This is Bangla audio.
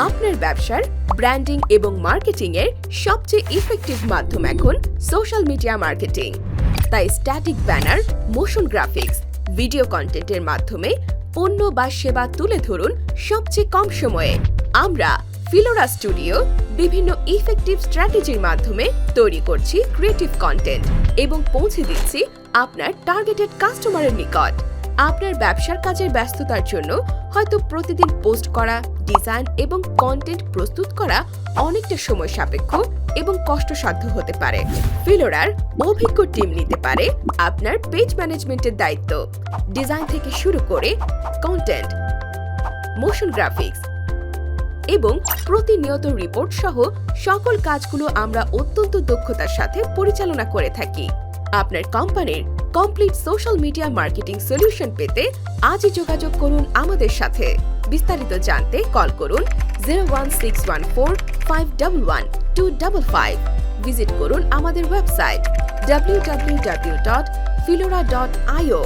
আপনার ব্যবসার ব্র্যান্ডিং এবং মার্কেটিং এর সবচেয়ে ইফেক্টিভ মাধ্যম এখন সোশ্যাল মিডিয়া মার্কেটিং তাই static banner motion graphics video কন্টেন্টের মাধ্যমে পণ্য বা সেবা তুলে ধরুন সবচেয়ে কম সময়ে। আমরা ফিলোরা স্টুডিও বিভিন্ন ইফেক্টিভ স্ট্র্যাটেজির মাধ্যমে তৈরি করছি ক্রিয়েটিভ কন্টেন্ট এবং পৌঁছে দিচ্ছি আপনার টার্গেটেড কাস্টমারের নিকট। আপনার ব্যবসার কাজের ব্যস্ততার জন্য হয়তো প্রতিদিন পোস্ট করা, ডিজাইন এবং কন্টেন্ট প্রস্তুত করা অনেকটা সময় সাপেক্ষ এবং কষ্টসাধ্য হতে পারে। ফিলোরার অভিজ্ঞ টিম নিতে পারে আপনার পেজ ম্যানেজমেন্টের দায়িত্ব। ডিজাইন থেকে শুরু করে কন্টেন্ট মোশন গ্রাফিক্স এবং প্রতিনিয়ত রিপোর্ট সহ সকল কাজগুলো আমরা অত্যন্ত দক্ষতার সাথে পরিচালনা করে থাকি। আপনার কোম্পানির complete social media marketing solution পেতে আজই যোগাযোগ করুন আমাদের সাথে। বিস্তারিত জানতে কল করুন zero one six one four five double one two double five visit করুন আমাদের website W W W dot Filora dot IO